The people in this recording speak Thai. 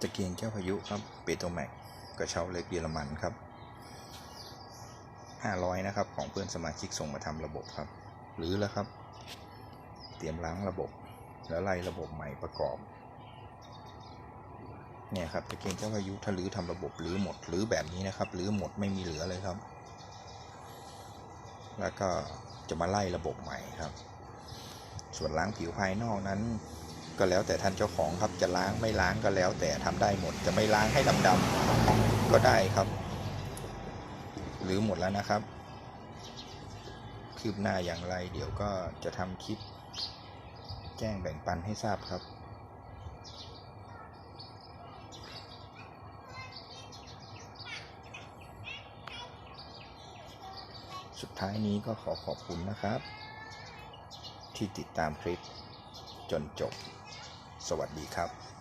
ตะเกียงแก้วพายุครับเปโตแม็กกระเช้าเล็กเยอรมันครับ 500 นะครับ ของเพื่อนสมาชิกส่งมาทำระบบครับ หรือแล้วครับ เตรียมล้างระบบ แล้วไล่ระบบใหม่ประกอบ เนี่ยครับตะเกียงเจ้าพายุถ้ารื้อทำระบบรื้อหมดหรือแบบนี้นะครับรื้อหมดไม่มีเหลือเลยครับ แล้วก็จะมาไล่ระบบใหม่ครับ ส่วนล้างผิวภายนอกนั้น ก็แล้วแต่ท่านเจ้าของครับจะล้างไม่ล้างก็แล้วแต่ทำได้หมด จะไม่ล้างให้ดำๆก็ได้ครับ หรือหมดแล้วนะครับ คืบหน้าอย่างไร เดี๋ยวก็จะทำคลิป แจ้งแบ่งปันให้ทราบครับสุดท้ายนี้ก็ขอขอบคุณนะครับ ที่ติดตามคลิป จนจบ สวัสดีครับ